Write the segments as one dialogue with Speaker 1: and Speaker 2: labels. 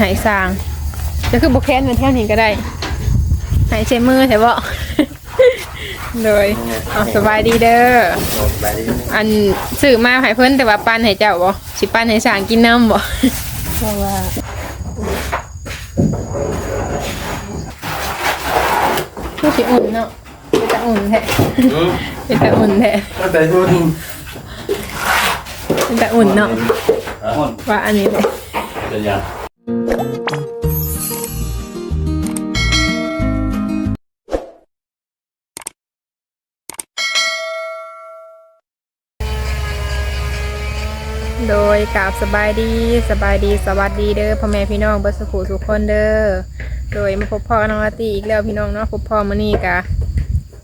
Speaker 1: หายสร้างจะคือบุแคนเป็นเท่านี้ก็ได้หายใช้มือใช่ปะเลยเอาสบายดีเด้อ
Speaker 2: ไปดิ
Speaker 1: อันซื้อมาให้เพิ่นแต่ว่าปั้นให้เจ้าบ่สิปั้นให้สร้างกินน้ำบ่
Speaker 3: เพราะว่า
Speaker 1: คือสิอุ่นเนาะเป็นตาอุ่นแท้เป็นตาอุ่นแท้
Speaker 2: ก็แต่ทุน
Speaker 1: เป็นตาอุ่นเนาะ
Speaker 2: หุ่น
Speaker 1: ว่าอันนี้เลย
Speaker 2: เป็นยัง
Speaker 1: โดยกราบสบายดีสบายดีสวัสดีเด้อพ่อแม่พี่น้องเบิดสุขุทุกคนเด้อโดยมาพบพ่อน้องอาตีอีกแล้วพี่น้องเนาะพบพ่อมื้อนี้กะ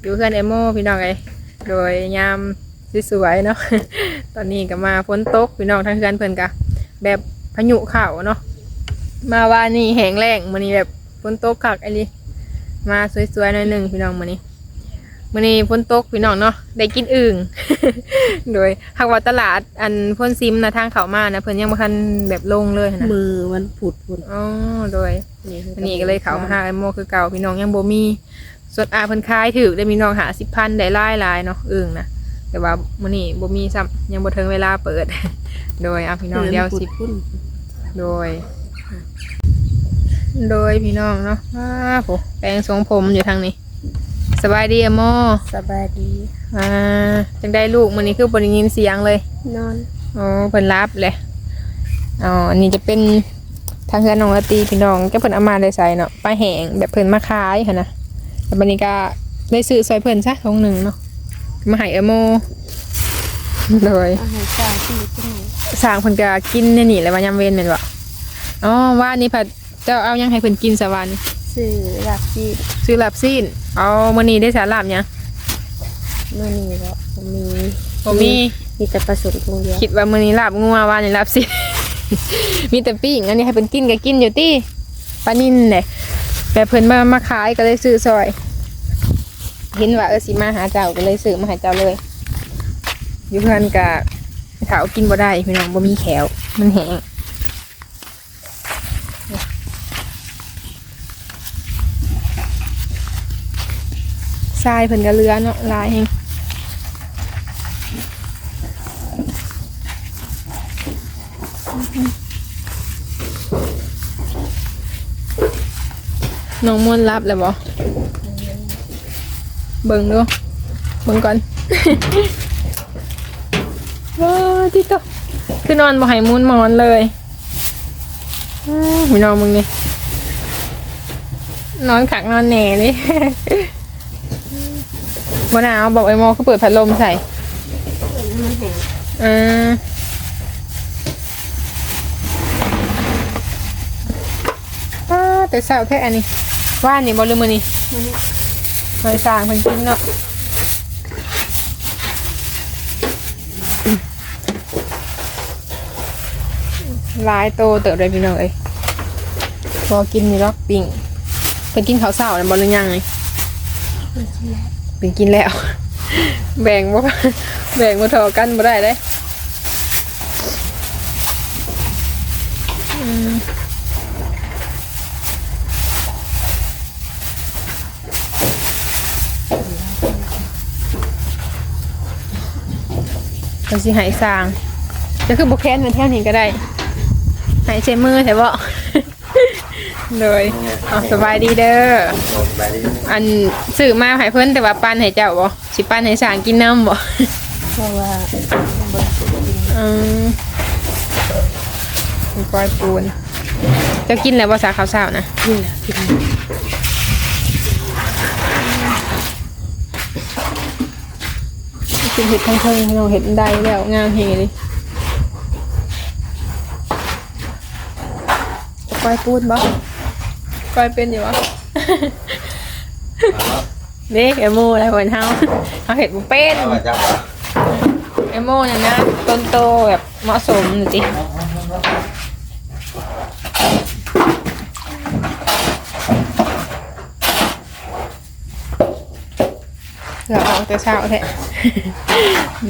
Speaker 1: อยู่เพื่อนเอโมพี่น้องไงโดยยามสวยๆเนาะตอนนี้ก็มาฝนตกพี่น้องทั้งเพื่อนเพิ่อนกะแบบพายุเข้าเนาะ มาว่านี่แห้งแล้งมื้อนี้แบบฝนตกคักไอ้ลิมาสวยๆหน่อยหนึงพี่น้องมื้อนี้มื้อนี้ฝนตกพี่น้องเนาะได้กินอึ่ง โดยหากว่าตลาดอันพ่นซิมนะทางเขามานะเพิ่นยังบ่ทันแบบลงเลยนะ
Speaker 3: มือมันผุดผุด
Speaker 1: อ๋อโดย อันนี้ก็เลยเขามาหาไอ้โมคือเก่าพี่น้องยังบ่มีส่วนอาเพิ่นขายถือได้มีน้องหา10,000ได้หลายหลายๆเนาะอึ่งนะแต่ว่ามื้อนี้บ่มีซ้ำยังบ่ถึงเวลาเปิด โดยเอาพี่น้องเดียวสิ
Speaker 3: พุ่น
Speaker 1: โดย โดยพี่น้องเนาะอ้าโหแปรงทรงผมอยู่ทางนี้ สบายดีอะโม
Speaker 3: สบายดี
Speaker 1: อ่าจังได้ลูกมื้อนี้คือบ่ได้ยินเสียงเลย
Speaker 3: นอน
Speaker 1: อ๋อเพิ่นรับเลยอ๋ออันนี้จะเป็นทางเฮือนน้องละตีพี่น้องก็เพิ่นเอามาได้ใส่เนาะปลาแห้งแบบเพิ่นมาขายค่ะนะแต่บัดนี้ก็ได้ซื้อซอยเพิ่นซะทงหนึ่งเนาะมาให้เอโมเลย
Speaker 3: อาหารจานที่ที่ไหน
Speaker 1: สร้างเพิ่นก็กินในนี่แหละว่ายามเว้นแม่นบ่ อ๋อว่านี่ผัดเจ้าเอายังให้เพิ่นกินสวรรค์
Speaker 3: ซื้อหลักที่
Speaker 1: ซื้อลาบซีนเอามื้อนี้ได้สาลาบหยัง
Speaker 3: เมื่อนี้ก็มี
Speaker 1: บ่มี
Speaker 3: มีแต่ผสมตรงเดียว
Speaker 1: คิดว่ามื้อนี้ลาบงัวว่านี่ลาบซีน มีแต่ปิ้งอันนี้ให้เพิ่นกินก็กินอยู่ติปลานิ่นเด้แต่เพิ่นมามาขายก็เลยซื้อซอย เห็นว่าเออสิมาหาเจ้าก็เลยซื้อมาให้เจ้าเลย อยู่เพื่อนก็เขากินบ่ได้พี่น้องบ่มีแขวมันแห้ง ทรายเพิ่นก็เรือเนาะลายแฮงน้องมวนรับแล้วบ่เบิ่งดูเบิ่งก่อนว้าวที่ตัวคือนอนบ่ให้มุนหมอนเลยอ้าวพี่น้องมึงนี่นอนขักนอนแหน่เลย บหนาวบอกไอ้โมก็เปิดพัดลมใส่อ่าอ้าแต่เสาแค่อันนี้ ว่านนี่บอลืมมือนี่เคยสางเพิ่นกินเนาะลายโตเติบเลยพี่น้องเอ้ยพอกินนี่ล็อกปิ่งเพิ่นกินข้าวเช้าแล้วบ่หรือยังไง นกินแล้ว แบ่งบ่แบ่งบ่เท่ากันบ่ได้เลยอืมก็สิหายสางจะคือบ่แค้นเป็นแถวนี้ก็ได้หายใช้มือใช่บ่ เลยเอาสบายดีเด้อ
Speaker 2: ไปดิ
Speaker 1: อันซื้อมาให้เพิ่นแต่ว่าปั้นให้เจ้าบ่สิปั้นให้สร้างกินน้ำบ่
Speaker 3: เพราะว่าบนสุดดิน
Speaker 1: อืมมีก้อยปูนเจะกินแล้วบ่สาข้าวเช้านะ
Speaker 3: นี่แหละกิน
Speaker 1: กินเห็ดทั้งเทิงเราเห็ดได้แล้วงามเฮเลยก้อยปูนบ่ ก้อยเป็นอยู่บ่เด็กไอโม่อะไรเหมือนเฮาเอาเห็ดบุเป็น
Speaker 2: เอามาจับอะ
Speaker 1: ไอโม่เนี่ยนะต้นโตแบบเหมาะสมหน่อยสิเราออกแต่เช้าแท้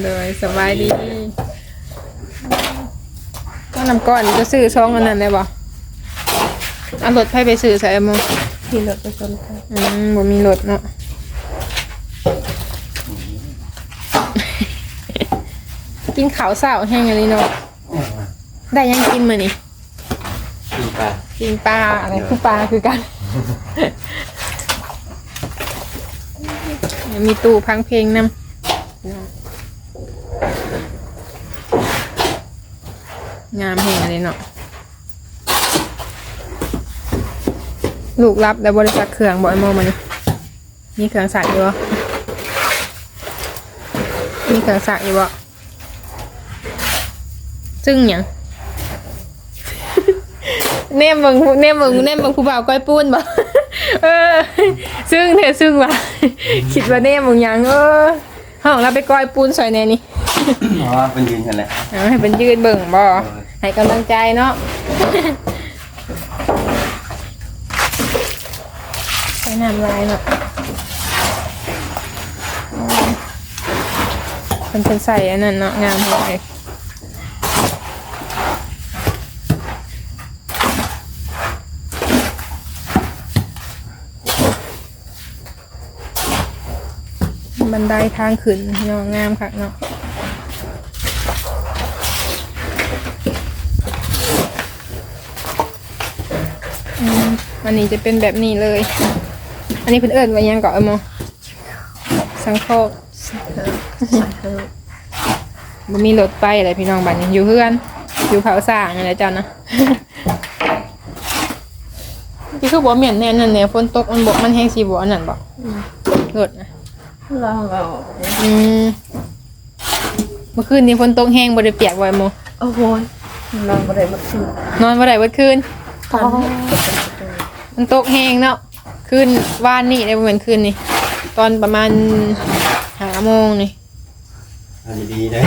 Speaker 1: เลยสบายดี ก็นำก้อนจะซื้อช่องอันนั้นได้บ่ เอารถไผไปซื้อใส่เอโม
Speaker 3: ที่รถไปชนกัน
Speaker 1: อืมบ่มีรถเนาะกินข้าวเช้าแห้งอะไรเนาะได้ยังกินมื้อนี้
Speaker 2: กินปลา
Speaker 1: กินปลาอะไรคือปลาคือกัน มีตู้พังเพลงนำงามเพลงอะไรเนาะ ลูกรับแล้วบริษัทเครื่องบ่ไอโมมันมีเครื่องสักอยู่บ่มีเครื่องสักอยู่บ่ซึ่งหยังเนมเบิงเนมเบิงเนมเบิงผู้บ่าวก้อยปูนบ่เออ ซึ่งเธอซึ่งว่ะคิดว่าเนมเบิงหยังเออห้องเราไปก้อยปูนใส่แน่นี่
Speaker 2: เพราะว่าเป็นยืนกันแหละ
Speaker 1: เอาให้เป็นยืนเบิ่งบ่ให้กำลังใจเนาะ ใส่ น้ำลายเนาะมันเป็นใส่อันนั้นเนาะงามเลยบันไดทางขึ้นเนาะงามค่ะเนาะอันนี้จะเป็นแบบนี้เลย อันนี้เพิ่นเอิ้นว่าหยังเกาะเอโมสังโคก
Speaker 3: เออ
Speaker 1: บ่มีรถไปอะไรพี่น้องบัดนี้อยู่เพื่อน อยู่เผาสร้างอะไรเจ้านะที่คือบ่แม่นแน่นั่นแน่ฝนตกมันบ่มันแห้งสิบ่อันนั้นบ่รถนะ
Speaker 3: เราเอา
Speaker 1: อืมเมื่อคืนนี้ฝนตกแห้งบ่ได้เปียกบ่ไอโม
Speaker 3: โอ้โหนอนบ่ได้มาคืน
Speaker 1: นอนบ่ได้เมื่อคืน
Speaker 3: อ๋อ
Speaker 1: มันตกแห้งเนาะ คืนวานนี่ได้บ่แม่นคืนนี่ ตอนประมาณ5โมงนี่
Speaker 2: อันนี้ดีได้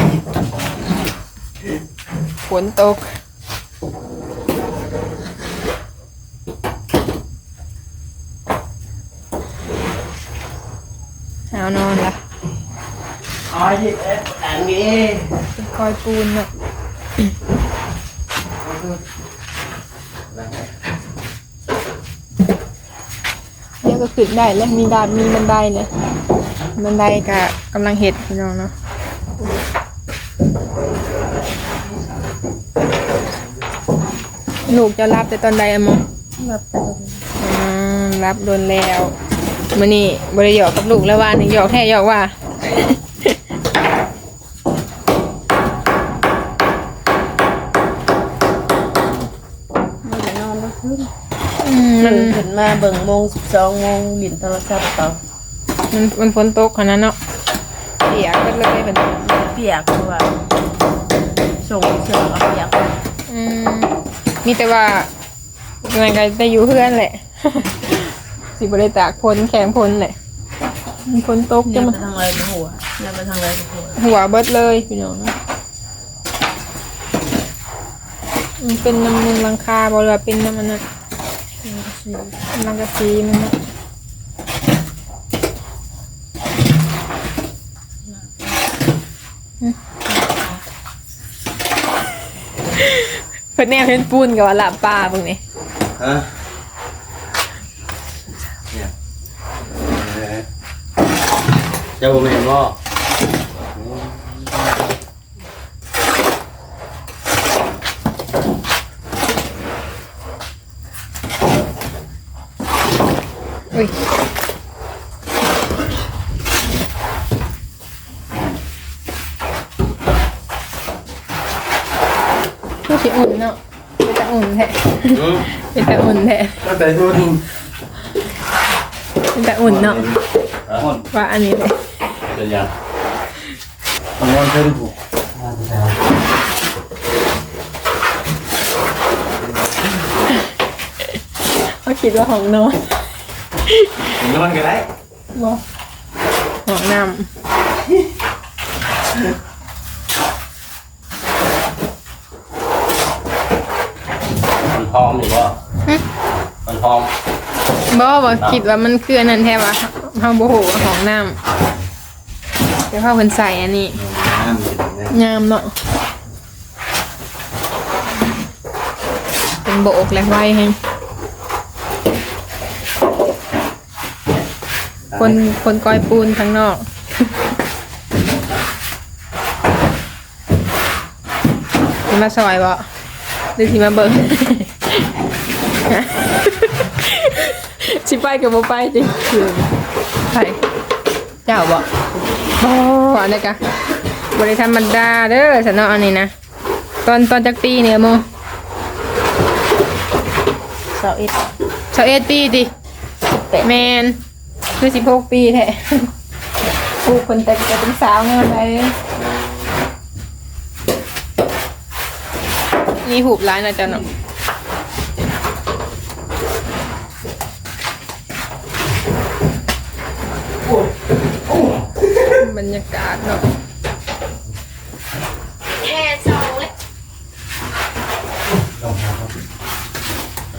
Speaker 1: ฝนตก เอานอนละ
Speaker 2: อ๋อที่เอ๊ะอันนี้
Speaker 1: เป็นคอยปูนเนาะเนี่ย ก็ขึ้นได้แล้วมีดาดมีบันไดเลยบันไดกะกำลังเห็ดพี่น้องเนาะลูกจะรับแต่ตอนใดอะโม
Speaker 3: รับแต่
Speaker 1: อืมรับโดนแล้วมื่อนี้บริหยอกกับลูกแล้วว่าหนึ่งหยอกแท้หยอกว่า
Speaker 3: ไม่ได้นอนบ่คืน
Speaker 1: อื มมัน
Speaker 3: ตื่นขึ้นมาเบิ่งโมง12โมงลินโทรศัพท์เปล่า
Speaker 1: มันมันฝนตกขนาดนั้นเนาะเปียกก็เลยเป็น
Speaker 3: เปียกคือว่าส่งเสื้อกับเปียก
Speaker 1: อืมมีแต่ว่ายังไงก็ได้อยู่เพื่อนแหละ สิบริตากพ้นแข็งพ้นแหละมันฝนตก
Speaker 3: เนี่
Speaker 1: จะ
Speaker 3: ย
Speaker 1: มา
Speaker 3: ไปทางไรบ่หัวเนี่ยไปทางไรบ่หัว
Speaker 1: หัวเบิดเลยพี่น้องเนาะมันเป็นน้ำมันลังคาบหรือว่าเป็นน้ำมันนั้น ลังกะซีมันนะเพิ่นแนวเพิ่นปูนกับว่าลาบปลาเบิ่งนี่
Speaker 2: ฮะเนี่ยเออเจ้าบ่แม่นบ่
Speaker 1: อุ้ยคือสิอุ่นเนาะเป็นตะอุ่นแท้
Speaker 2: อืม
Speaker 1: เป็นตะอุ่นแท้
Speaker 2: ตั้งแต่ทุน
Speaker 1: เป็นตะอุ่นเนาะ
Speaker 2: อะ
Speaker 1: ว่าอันนี้เลย
Speaker 2: เป็นยังมันนอนเพิ่นผูก
Speaker 1: เขาคิดว่าห้องนอน
Speaker 2: นอนก็ได้
Speaker 1: บ่ห้องน้
Speaker 2: มันพร้อมอยู่บ่มันพร้อมำ
Speaker 1: บ่บ่คิดว่ามันคืออันนั้นแท้ว่าเฮาบ่ฮู้ว่าห้องน้ำแต่พอเพิ่นใส่อันนี้
Speaker 2: น้ำเป็นไง
Speaker 1: งามเนาะเป็นโบกและไว้ให้ คนคนกอยปูนข้างนอก สิมาซอยบ่หรือสิมาเบิ่ง สิไปกับบ่ไปจิคือไปเจ้าบ่โอ้อันนี้กะบริธรรมดาเด้อสนออันนี้นะตอนตอนจักปีเนี่ยโม
Speaker 3: เสาเอ็ด
Speaker 1: ชาวเอ็ดปีดิ
Speaker 3: แปด
Speaker 1: แมน คือสิบหกปีแท้ปลูกคนแต่จะเป็นสาวงามไปนี่หูบร้านนะเจ้าเนาะบรรยากาศเนาะ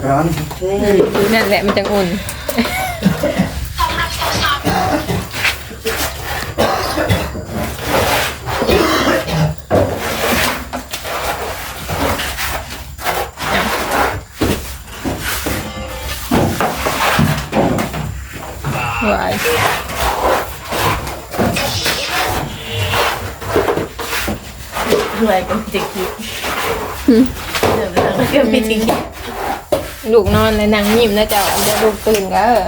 Speaker 2: ร้อน
Speaker 1: ดูนั่นแหละมันจังอุ่น หวาย
Speaker 3: ด้วยกันจิกจิกเดี๋ยวไปทางนั้นก็มีจิกจิก
Speaker 1: ลูกนอนเลยนางยิ้มนะเจ้าเดี๋ยวลูกตื่นก็เออ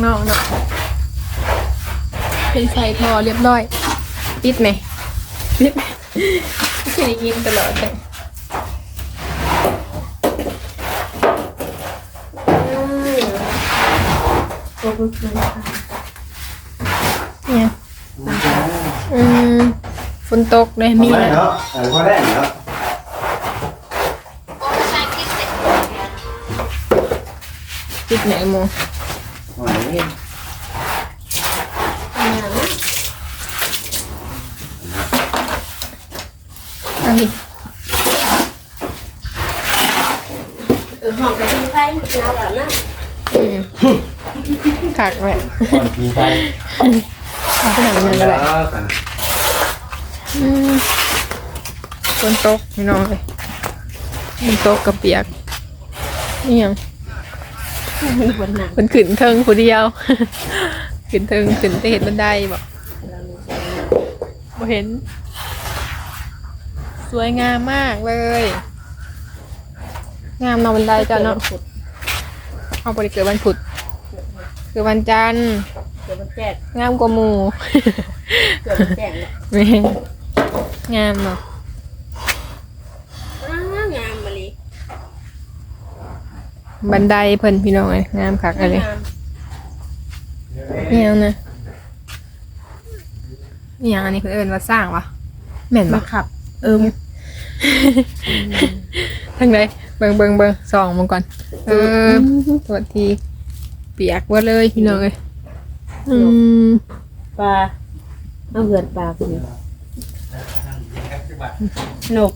Speaker 1: างนอกเนาะเป็นใส่ทอเรียบร้อย ปิดไหมปิดไม่ได้ยินตลอดเลยเนี่ยอืมฝนตกเลย
Speaker 2: มี
Speaker 1: มี
Speaker 2: แล้
Speaker 1: นะ
Speaker 2: วเนาะเออพอได้เนาะ
Speaker 1: ปิดไหนโม
Speaker 2: โอ้ย
Speaker 1: อันนี้
Speaker 3: เออห้อง ก็มีไฟมีน้ำแบบนั้น
Speaker 1: อืมขักไว้
Speaker 2: ก่อนกินไป
Speaker 1: เอาไปหนัง บเปียกนี่ยัง
Speaker 3: มีบนหนัง
Speaker 1: มันขึ้นเทิงผู้เดียว ขึ้นเทิงขึ้นไปเห็นบันไดบอกบ่เห็น สวยงามมากเลย งามเนอนบันไดจ้ะเนาะเอาไปเกิดวันพุธเกิดวันจันทร์
Speaker 3: เดี๋ยวมันแจ้ง
Speaker 1: งามกว่าหมู
Speaker 3: เดี๋ยวมันแจ้งแล้ว
Speaker 1: แม่งงามเนาะ
Speaker 3: อ้างามมาเลย
Speaker 1: บันไดเพิ่นพี่น้องเลยงามคักอะไร
Speaker 3: งาม
Speaker 1: เนี่ยนะเนี่ยอันนี้เพิ่นเอิ้นว่าสร้างวะแม่น
Speaker 3: มา
Speaker 1: ปะ
Speaker 3: ขับ เออ
Speaker 1: ทั้งใดเบิ่งเบิ่งเบิ่งส่องมันก่อน เออสวัสดีเปียกว่าเลยพี่น้องเลยอืม
Speaker 3: ปลาเอาเหือนปลาคุณนก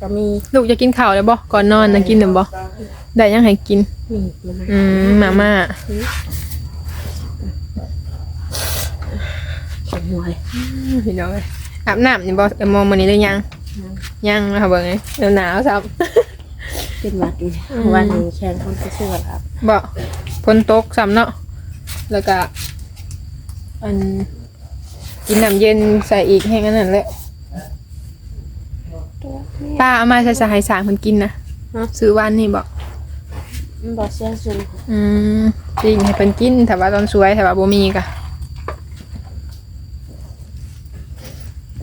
Speaker 3: ก็มี
Speaker 1: ลูกจะกินข้าวแล้วบ่ก่อนนอนนะกินหรือบ่ได้ยังให้กิน
Speaker 3: มีมัน
Speaker 1: อืมมาม่า
Speaker 3: สมวย
Speaker 1: พี่น้องเลยอาบน้ำนี่บ่เออมองมื้อนี้ได้ยัง ยังนะคะเบิ่งเลยเดี๋ยวหนาวซับ
Speaker 3: เป็นหวัดอีก
Speaker 1: อืม
Speaker 3: วันนี้แข่งคนจะชื่อว่าครับ
Speaker 1: บ่ฝนตกซ้ำเนาะแล้วก็อันกินน้ำเย็นใส่อีกให้กันนั่นแหละ ป้าเอามาใส่สายสางเพิ่นกินนะซื้อวันนี่บ่
Speaker 3: มันบอกเสียสุน
Speaker 1: อืมจริงให้เพิ่นกินถ้าว่าตอนสวยถ้าว่าบ่มีก็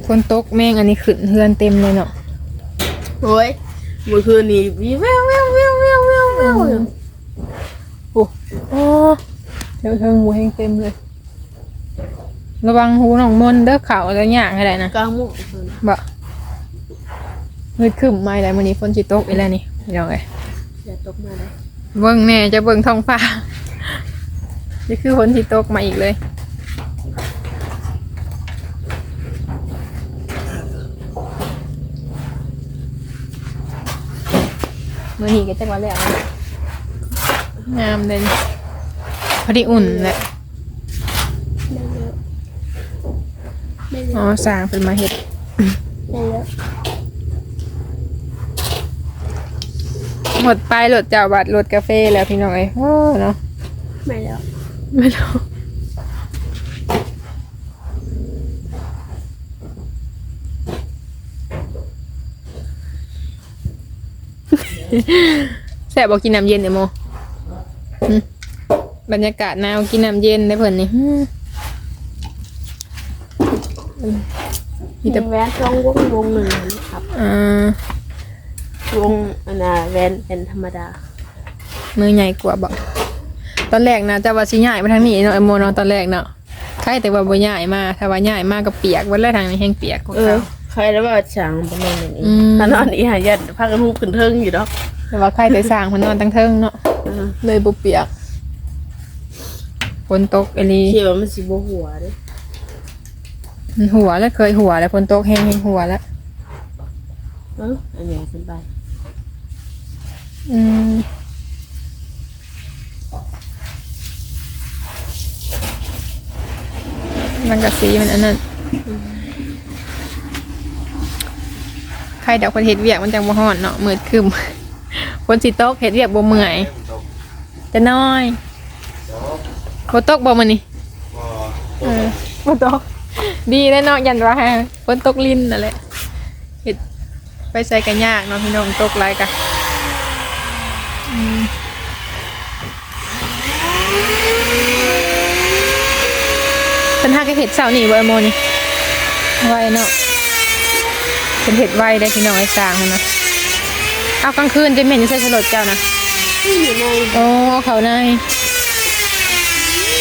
Speaker 1: ฝนตกแม่งอันนี้ขึ้นเฮือนเต็มเลยเนาะ
Speaker 3: โอ้ยเมื่อคืนนี้มีแววแววแววแววแววแววอยู่
Speaker 1: โอ้โอ้เดี๋ยวเทิงหูแห้งเต็มเลย ระวังหูน้องมนต์เด้อเขาจะย่างให้ได้นะ
Speaker 3: กลางมุ้ง
Speaker 1: บ่ มืดขึ้นไม่ได้มื้อนี้ฝนสิตกอีแล้วนี่พี่น้องเอ้ย
Speaker 3: อย่าตกมาเลย
Speaker 1: เบิ่งแน่จะเบิ่งท้องฟ้านี่คือคนที่ตกมาอีกเลยมือนีก็จะว่าแล้วนะงามเลยพอดีอุ่นแหละ
Speaker 3: ได้เยอะได้เย
Speaker 1: อ๋อ
Speaker 3: อะ
Speaker 1: สร้างเป็นมาเห็ด
Speaker 3: ได้เยอะ
Speaker 1: หมดไปรถเจ้าบัดรถกาแฟแล้วพี่น้องเอ้ยโอ้เนาะ
Speaker 3: ไม่แล้ว
Speaker 1: ไม่รู้แสบบอกกินน้ำเย็นเดี๋ยวโมหึบรรยากาศหนาวกินน้ำเย็นได้เพิ่นนี่หึมี
Speaker 3: มี
Speaker 1: แต่
Speaker 3: แต่แวนช่องวงวงหนึ่งนะครับ
Speaker 1: อ่า ว
Speaker 3: งอันน่ะแวนเป็นธรรมดา
Speaker 1: มือใหญ่กว่าบอกตอนแรกนะจะว่าสิใหญ่มาทางนี้เนาะไอโมเนาะตอนแรกเนาะใครแต่ว่าบ่ใหญ่มาถ้าว่าใหญ่มากก็เปียกวันแรกทางนี้แห้งเปียกของ
Speaker 3: เออ
Speaker 1: เขา
Speaker 3: ใครแล้วว่าฉางประมาณนี้
Speaker 1: อืม
Speaker 3: ถ้านอนอีหายัดพากันฮูบขึ้นเทิงอยู่ดอก
Speaker 1: แต่ว่าใครแต่สร้างมันนอนตั้งเทิงเนาะ
Speaker 3: เออ
Speaker 1: เลยบ่เปียกฝนตกอหลี
Speaker 3: คิดว่ามันสิบ่หัวเด้
Speaker 1: มันหัวแล้วเคยหัวแล้วฝนตกแห้งแห้งหัวแล้ว
Speaker 3: เอออันนี้ขึ้นไป
Speaker 1: อืมมันกะสีมันอันนั้นใครเดาคนเห็ดเวียกมันจังบ่ฮ้อนเนาะมืดครึมคนสิตกเห็ดเวียกบ่เมื่อยแต่น้อยบ่ตกบ่มื้อนี้
Speaker 2: บ่
Speaker 1: เออบ่ตกดีแล้วเนาะยันว่าฝนตกลิ้นนั่นแหละเห็ดไปใส่กันยากเนาะพี่น้องตกหลายกะอืมเป็น หาก็เห็ดเสาหนีไอโมนี่ไวเนาะเป็นเห็ดไวได้พี่น้องไอ้สางนะเอากลางคืนจะเหม็นใส่ฉลดเจ้านะ
Speaker 3: อยู่ใน
Speaker 1: โอ้เขาใน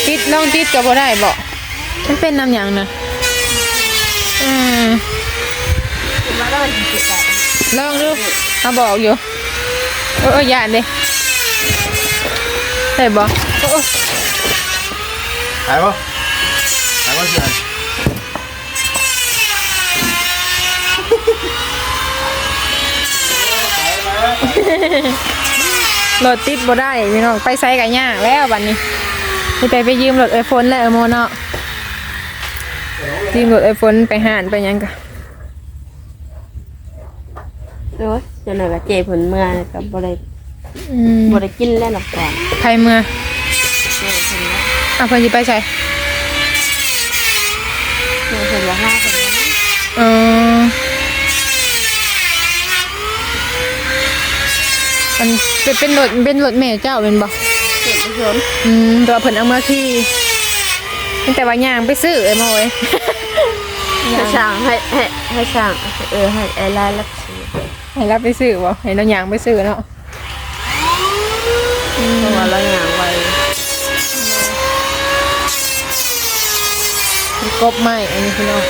Speaker 1: ติดลองติดก็บ่ได้บ่มันเป็นน้ำยังนะอืม
Speaker 3: ล
Speaker 1: องดูมาบอกอยู่โอ้ยอย่าเด้ใส่บ่โอ้
Speaker 2: หายบ่หายบ่สิอัน
Speaker 1: รถติดบ่ได้พี่น้องไปไสกันยากแล้วบัดนี้ไปไปไปยืมรถไอโฟนแล้วเออโมเนาะยืมรถไอโฟนไปหานไปหยังกะ
Speaker 3: โอ้ยจนไหนก็เจ็บผลเมื่อก็บ่ได้
Speaker 1: อืม
Speaker 3: บ่ได้กินแล้วหรอกก่อน
Speaker 1: ใครเมื่อ
Speaker 3: เมื่อเพิ่นว่า
Speaker 1: อะเพิ่นสิไปใส่
Speaker 3: เมื่อเพิ่นว่าห้าเพิ่นว่านะ
Speaker 1: เออมันเป็นเป็นรถเป็นรถแม่เจ้าเป็นบ่
Speaker 3: เจ็บไปชน
Speaker 1: อืมตัวเพิ่นเอามาขี่ตั้งแต่ว่าย่างไปซื้อเอ้ยมาเว้ย
Speaker 3: ให้ช่างให้ให้ให้ช่างเออให้ไอ้ลายลักษณ์
Speaker 1: ให้รับไปซื้อบ่ให้เราย่างไปซื้อเนาะ
Speaker 3: เพราะว่าเราอย่างไว
Speaker 1: มี กบไม้อันนี้พี่น้อง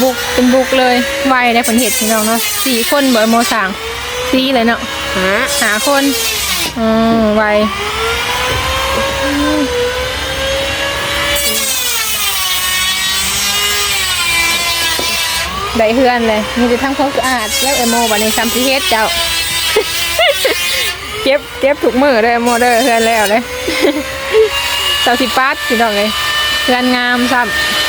Speaker 1: บุกเป็นบุกเลยไวได้ผลเห็ดพี่น้องเนาะสี่คนเบอร์โมสางสี่เลยเนาะ
Speaker 3: ฮะ
Speaker 1: หาคนอ๋อไว ได้เฮือนเลยมีแต่ทั้งความสะอาดแล้วเอโมบันนี้ทำซีเฮดเจ้าเก็บเก็บถูกมือเลยเอโมเด้อเฮือนแล้วเลยเจ้าสิปัดพี่น้องเลยเฮือนงามซ้ำ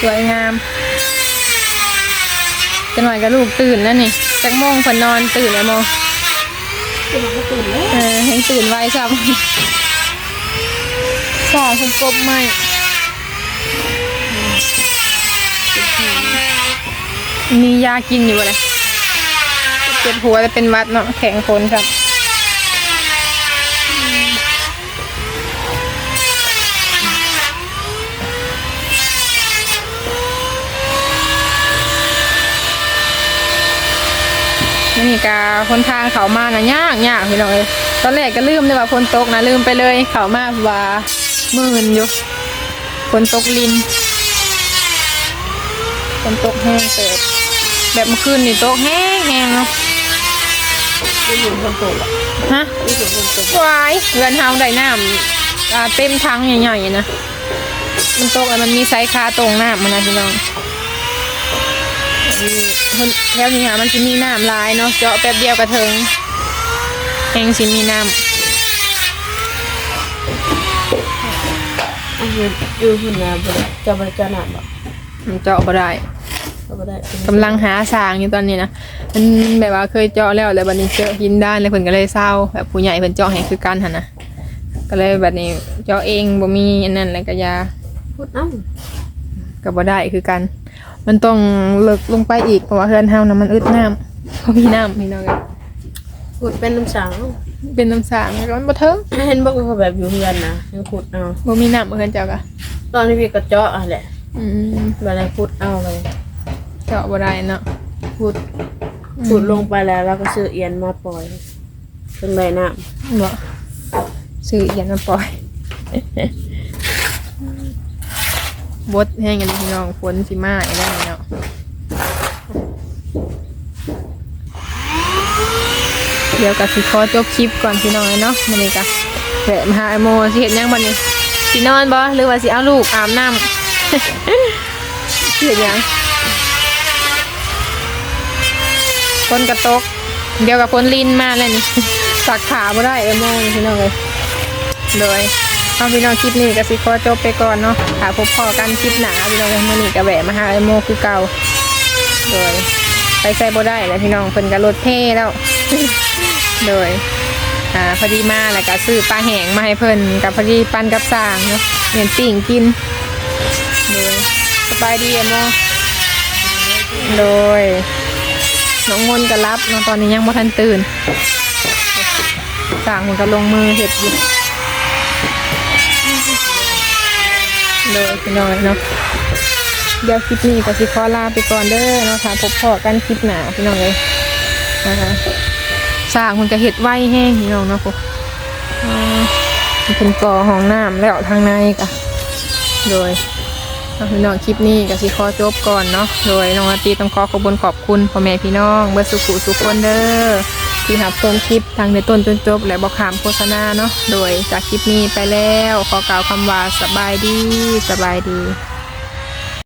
Speaker 1: สวยงามจะหน่อยกับลูกตื่นแล้วนี่จักโมงเพิ่นนอนตื่นแล้วโม
Speaker 3: เป็นก็ตื่นแล้ว
Speaker 1: เออยังตื่นไวซ้ำสาคุณกบไม่
Speaker 3: เมี
Speaker 1: ยากินอยู่อะไรเจ็บหัวจะเป็นหวัดเนาะแข็งคนครับ นี่กาคนทางเขามานะยากยากพี่น้องเอ้ยตอนแรกก็ลืมเลยว่าฝนตกนะลืมไปเลยเขามาว่ามื่นอยู่ฝนตกลินฝนตกแห้งเกิดแบบเมื่อคืนนี่ตกแห้งแห้งเนาะ
Speaker 3: ไม่อยู่คนโตหรอ
Speaker 1: ฮะ
Speaker 3: ไม่อยู่คนโต
Speaker 1: วายเงินเฮาได้น้ำเต็มทั้งใหญ่ๆนะมันตกแล้วมันมีไซส์คาตรงหน้ำมันนะพี่น้อง แถวนี้ค่ะมันจะมีน้ำลายเนาะเจาะแป๊บเดียวกระเทิงแห้งสิมีน้
Speaker 3: อันนี้อยู่คนนะบ่ได้จะบริการหนักบ่ำ
Speaker 1: มันเจาะบ่ได้
Speaker 3: ก็บ่ได้
Speaker 1: กำลังหาสางอยู่ตอนนี้นะมันแบบว่าเคยเจาะแล้วแล้วบัดนี้เจาะหินด้านเลยเพิ่นก็เลยเศร้าแบบผู้ใหญ่เพิ่นเจาะให้คือกันหั่นนะก็เลยบัดนี้เจาะเองบ่มีอันนั้นแล้วก็ยา
Speaker 3: พูดเอ้า
Speaker 1: ก็บ่ได้คือกัน มันต้องเลิกลงไปอีกเพราะว่าเฮือนเฮานะมันอึดน้ำบ่มีน้ำพี่น้องเอ้ย
Speaker 3: พูดเป็นน้ำสัง
Speaker 1: เป็นน้ำสางแล้วก็มันบ่เทิง
Speaker 3: เห็นบอกว่าเขาแบบอยู่เฮือนนะยังพูดเอา
Speaker 1: บ่มีน้ำเฮือนเจ้าก็
Speaker 3: ตอนที่พี่กระเจาะอะแหละ
Speaker 1: อืม
Speaker 3: เวลาพูดเอาไป
Speaker 1: เจาะบ่ได้เนาะ
Speaker 3: พูดพูดลงไปแล้วแล้วก็ซื้อเอียนมาปล่อยถึงได้น้
Speaker 1: บ่ซื้อเอียนมาปล่อย บดแห้งกันพี่น้องฝนสิมาอีกแล้วเนาะเดี๋ยวก็สิขอจบคลิปก่อนพี่น้องเนาะมื้อนี้ก็แวะมาหาไอโมสิเฮ็ดหยังบัดนี้สินอนบ่หรือว่าสิเอาลูกอาบน้ำเฮ็ดหยังฝนกระตก เดี๋ยวกับฝนลินมาแล้วนี่สักขาบ่ได้ไอโม่พี่น้องเลยโดย เอาพี่น้องคลิปนี้ก็สิขอจบไปก่อนเนาะหาพบพอกันคลิปหนาพี่น้องเมื้อนี้ก็แวะมาหาไอโมคือเก่าโดยไปใส่บ่ได้แล้วพี่น้องเพิ่นก็รถเท่แล้ว โดยอ่าพอดีมาแล้วก็ซื้อปลาแห้งมาให้เพิ่นกับพอดีปั้นกับสร้างเนาะเหมือนปิ่งกินโดยสบายดีอะโมโดยน้องมนก็รับเนาะตอนนี้ยังบ่ทันตื่นสร้างมันก็ลงมือเห็ดอยู่ โดยพี่น้อยเนาะเดี๋ยวคลิปนี้ก็สิขอลาไปก่อนเด้อเนาะค่ะพบพอกันคลิปหนาพี่น้องเลยนะคะสร้างมันก็เห็ดไว้แห้งพี่น้องเนาะพวกเป็นก่อห้องน้ำแล้วทางในก็โดยพี่น้องคลิปนี้ก็สิขอจบก่อนเนาะโดยน้องอาตีต้องขอขอบคุญขอบคุณพ่อแม่พี่น้องเบอร์สุขุสุขคนเด้อ ที่รับชมคลิปทางในต้นจนจบ และบอกขามโฆษณาเนาะโดยจากคลิปนี้ไปแล้ว ขอกล่าวคำว่าสบายดีสบายดี